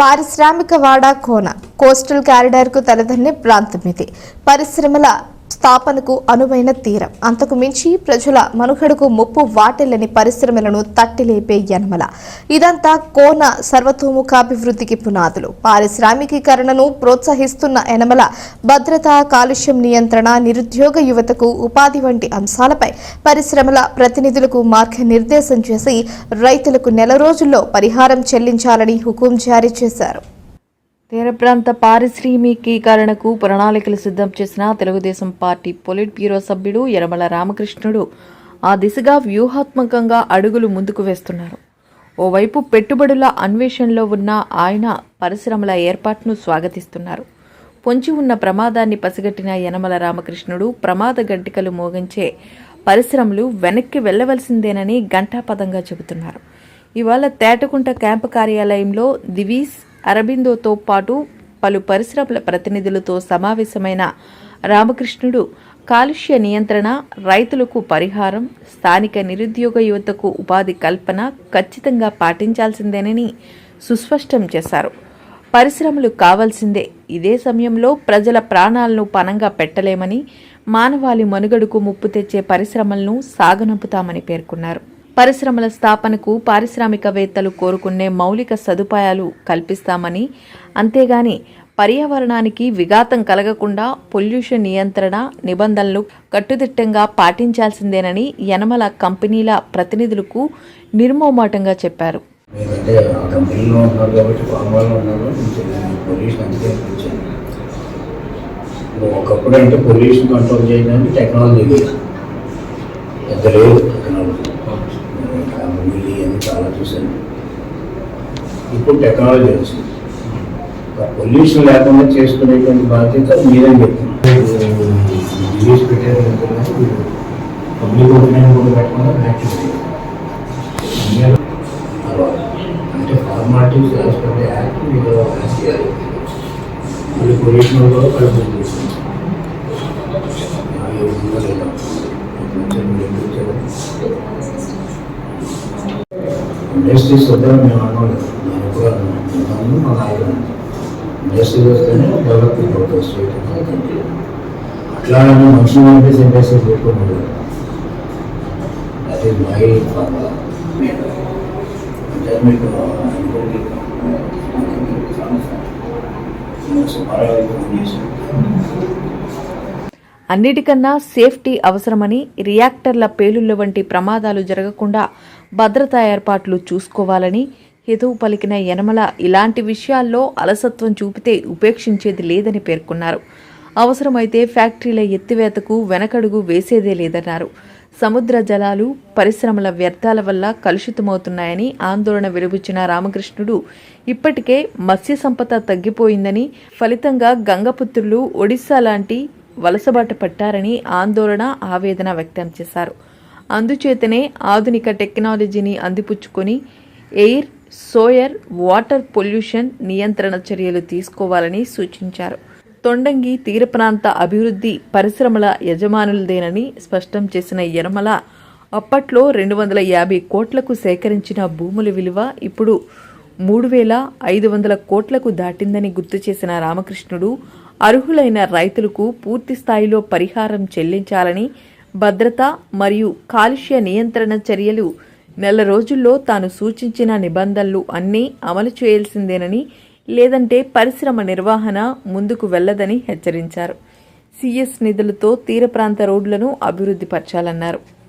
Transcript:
పారిశ్రామిక వాడా కోన. కోస్టల్ కారిడార్కు తలదన్నే ప్రాంతం ఇది పరిశ్రమల స్థాపనకు అనువైన తీరం. అంతకు మించి ప్రజల మనుగడకు ముప్పు వాటిల్లని పరిశ్రమలను తట్టిలేపే యనమల. ఇదంతా కోన సర్వతోముఖాభివృద్ధికి పునాదులు. పారిశ్రామికీకరణను ప్రోత్సహిస్తున్న యనమల భద్రత కాలుష్యం నియంత్రణ నిరుద్యోగ యువతకు ఉపాధి వంటి అంశాలపై పరిశ్రమల ప్రతినిధులకు మార్గనిర్దేశం చేసి రైతులకు నెల రోజుల్లో పరిహారం చెల్లించాలని హుకుం జారీ చేశారు. తీర ప్రాంత పారిశ్రామికీకరణకు ప్రణాళికలు సిద్ధం చేసిన తెలుగుదేశం పార్టీ పొలిట్ బ్యూరో సభ్యుడు యరమల రామకృష్ణుడు ఆ దిశగా వ్యూహాత్మకంగా అడుగులు ముందుకు వేస్తున్నారు. ఓవైపు పెట్టుబడుల అన్వేషణలో ఉన్న ఆయన పరిశ్రమల ఏర్పాటును స్వాగతిస్తున్నారు. పొంచి ఉన్న ప్రమాదాన్ని పసిగట్టిన యనమల రామకృష్ణుడు ప్రమాద గంటికలు మోగించే పరిశ్రమలు వెనక్కి వెళ్ళవలసిందేనని ఘంటాపదంగా చెబుతున్నారు. ఇవాళ తేటకుంట క్యాంపు కార్యాలయంలో దివీస్ అరబిందోతో పాటు పలు పరిశ్రమల ప్రతినిధులతో సమావేశమైన రామకృష్ణుడు కాలుష్య నియంత్రణ రైతులకు పరిహారం స్థానిక నిరుద్యోగ యువతకు ఉపాధి కల్పన ఖచ్చితంగా పాటించాల్సిందేనని సుస్పష్టం చేశారు. పరిశ్రమలు కావాల్సిందే. ఇదే సమయంలో ప్రజల ప్రాణాలను పనంగా పెట్టలేమని మానవాళి మనుగడకు ముప్పు తెచ్చే పరిశ్రమలను సాగనంపుతామని పేర్కొన్నారు. పరిశ్రమల స్థాపనకు పారిశ్రామికవేత్తలు కోరుకునే మౌలిక సదుపాయాలు కల్పిస్తామని అంతేగాని పర్యావరణానికి విఘాతం కలగకుండా పొల్యూషన్ నియంత్రణ నిబంధనలు కట్టుదిట్టంగా పాటించాల్సిందేనని యనమల కంపెనీల ప్రతినిధులకు నిర్మోమాటంగా చెప్పారు. ఒకప్పుడు అంటే పొల్యూషన్ కంట్రోల్ చేయడానికి టెక్నాలజీ లేదు పెద్ద లేదు టెక్నాలజీ కంపెనీలు ఇవన్నీ చాలా చూశాను. ఇప్పుడు టెక్నాలజీ వచ్చింది. పొల్యూషన్ లేకుండా చేసుకునేటువంటి బాధ్యత మీరే చెప్తున్నారు డివీస్ పెట్టారు పబ్లిక్ ఒపీనియన్ కూడా పెట్టకుండా తర్వాత అంటే ఫార్మాలిటీస్ ది యాక్ట్ మీరు చేయాలి. మళ్ళీ పొల్యూషన్ కూడా కలుపుతుంది ఇండస్ట్రీస్ వద్ద మేము అనుకోలేదు నేను కూడా అనుకున్నాను మా నాయకుడు ఇండస్ట్రీస్ వస్తేనే అవుతుంది స్టేట్ అట్లా మనుషులు పంపేసి ఇండస్ట్రీస్ పెట్టుకోకూడదు దట్ ఈస్ మై ఫార్ములా అంటే మీకు అన్నిటికన్నా సేఫ్టీ అవసరమని రియాక్టర్ల పేలుళ్ళ వంటి ప్రమాదాలు జరగకుండా భద్రతా ఏర్పాట్లు చూసుకోవాలని హితవు పలికిన యనమల ఇలాంటి విషయాల్లో అలసత్వం చూపితే ఉపేక్షించేది లేదని పేర్కొన్నారు. అవసరమైతే ఫ్యాక్టరీల ఎత్తివేతకు వెనకడుగు వేసేదే లేదన్నారు. సముద్ర జలాలు పరిశ్రమల వ్యర్థాల వల్ల కలుషితమవుతున్నాయని ఆందోళన వెలుబుచ్చిన రామకృష్ణుడు ఇప్పటికే మత్స్య సంపద తగ్గిపోయిందని ఫలితంగా గంగపుత్రులు ఒడిశా లాంటి వలసబాట పట్టారని ఆందోళన ఆవేదన వ్యక్తం చేశారు. అందుచేతనే ఆధునిక టెక్నాలజీని అందిపుచ్చుకొని ఎయిర్ సోయర్ వాటర్ పొల్యూషన్ నియంత్రణ చర్యలు తీసుకోవాలని సూచించారు. తొండంగి తీర ప్రాంత అభివృద్ధి పరిశ్రమల యజమానులదేనని స్పష్టం చేసిన యనమల అప్పట్లో రెండు వందల యాభై కోట్లకు సేకరించిన భూముల విలువ ఇప్పుడు మూడు వేల ఐదు వందల కోట్లకు దాటిందని గుర్తు చేసిన రామకృష్ణుడు అర్హులైన రైతులకు పూర్తి స్థాయిలో పరిహారం చెల్లించాలని భద్రత మరియు కాలుష్య నియంత్రణ చర్యలు నెల రోజుల్లో తాను సూచించిన నిబంధనలు అన్నీ అమలు చేయాల్సిందేనని లేదంటే పరిశ్రమ నిర్వహణ ముందుకు వెళ్ళదని హెచ్చరించారు. సిఎస్ నిధులతో తీర ప్రాంత రోడ్లను అభివృద్ధి పరచాలన్నారు.